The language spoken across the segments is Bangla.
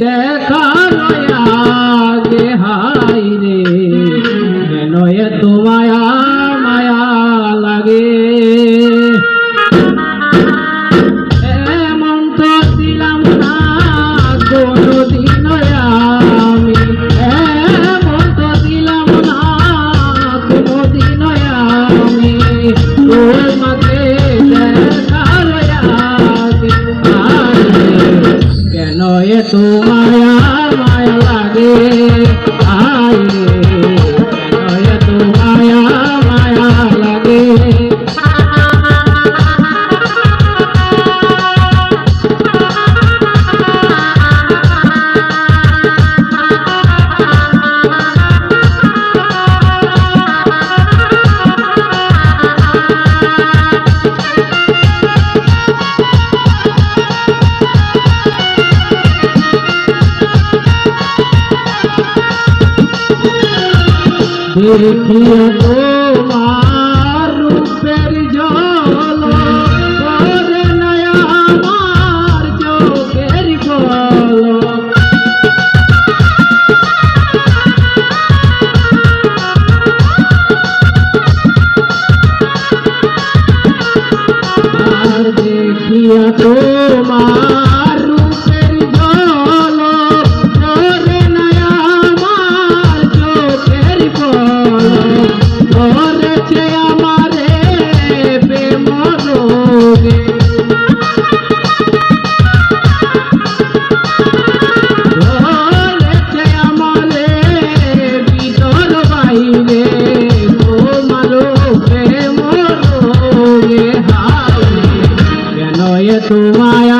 দেখা আগে হাই রে কেন এত মায়া মায়া লাগে। এমন তো ছিলাম না কোনদিন আমি। এমন তো ছিলাম না কোনদিন আমি। কেন এত মায়া মায়া লাগে। দেখিয়া তোমার রূপের জল করে আমার চোখের বল আর দেখিয়া তোমার এত মায়া মায়া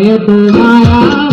ये तुम्हारा